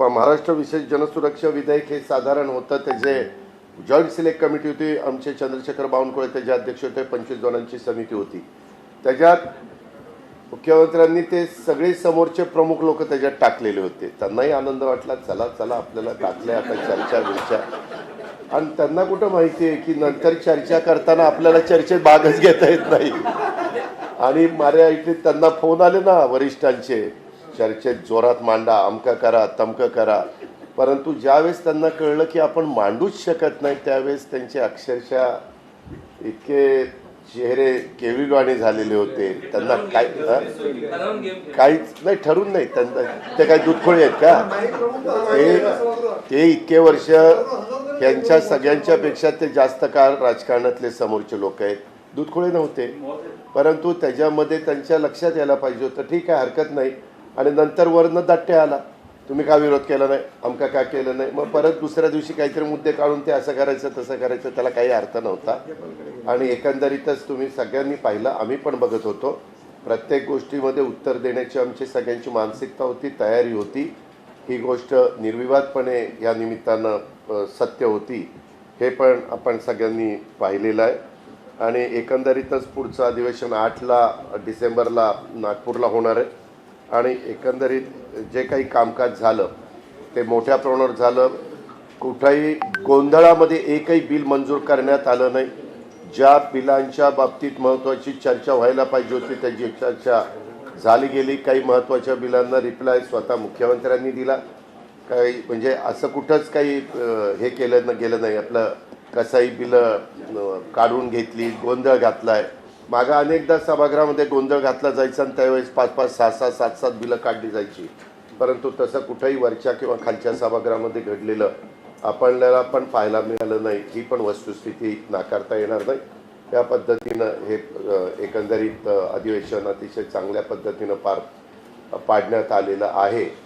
महाराष्ट्र विशेष जनसुरक्षा विधेयक हे साधारण होतं. त्याचे जॉईंट सिलेक्ट कमिटी होती आमचे चंद्रशेखर बावनकुळे त्याचे अध्यक्ष होते पंचवीस जणांची समिती होती. त्याच्यात मुख्यमंत्र्यांनी ते सगळे समोरचे प्रमुख लोक त्याच्यात टाकलेले होते. त्यांनाही आनंद वाटला चला चला आपल्याला टाकले आता चर्चा बिर्चा. आणि त्यांना कुठं माहिती आहे की नंतर चर्चा करताना आपल्याला चर्चेत भागच घेता येत नाही. आणि माझ्या इथे त्यांना फोन आले ना वरिष्ठांचे. चर्चेत जोरात मांडा अमकं करा तमकं करा. परंतु ज्यावेळेस त्यांना कळलं की आपण मांडूच शकत नाही त्यावेळेस त्यांचे अक्षरशः इतके चेहरे केविलवाणी झालेले होते. त्यांना काय? काहीच नाही ठरून नाही. त्यांना ते काय दूधखोळे आहेत का? ते ते इतके वर्ष यांच्या सगळ्यांच्या पेक्षा ते जास्त काळ राजकारणातले समोरचे लोक आहेत. दूधखोळे नव्हते. परंतु त्याच्यामध्ये त्यांच्या लक्षात यायला पाहिजे होतं ठीक आहे हरकत नाही. आणि नंतर वरनं दाट्टे आला. तुम्ही का विरोध केला नाही? आमका का केलं नाही? मग परत दुसऱ्या दिवशी काहीतरी मुद्दे काढून ते असं करायचं तसं करायचं त्याला काही अर्थ नव्हता. आणि एकंदरीतच तुम्ही सगळ्यांनी पाहिलं आम्ही पण बघत होतो. प्रत्येक गोष्टीमध्ये उत्तर देण्याची आमची सगळ्यांची मानसिकता होती तयारी होती. ही गोष्ट निर्विवादपणे या निमित्तानं सत्य होती. हे पण आपण सगळ्यांनी पाहिलेलं आहे. आणि एकंदरीतच पुढचं अधिवेशन आठला डिसेंबरला नागपूरला होणार आहे. आणि एकंदरीत जे काही कामकाज झालं ते मोठ्या प्रमाणावर झालं. कुठंही गोंधळामध्ये एकही बिल मंजूर करण्यात आलं नाही. ज्या बिलांच्या बाबतीत महत्त्वाची चर्चा व्हायला पाहिजे होती त्याची चर्चा झाली गेली. काही महत्त्वाच्या बिलांना रिप्लाय स्वतः मुख्यमंत्र्यांनी दिला. काही म्हणजे असं कुठंच काही हे केलं न गेलं नाही. आपलं कसाही बिलं काढून घेतली गोंधळ घातलाय. मागं अनेकदा सभागृहामध्ये गोंधळ घातला जायचा आणि त्यावेळेस पाच पाच सहा सहा सात सात बिलं काढली जायची. परंतु तसं कुठंही वरच्या किंवा खालच्या सभागृहामध्ये घडलेलं आपल्याला पण पाहायला मिळालं नाही. ही पण वस्तुस्थिती नाकारता येणार नाही. त्या पद्धतीनं हे एकंदरीत अधिवेशन अतिशय चांगल्या पद्धतीनं पार पाडण्यात आलेलं आहे.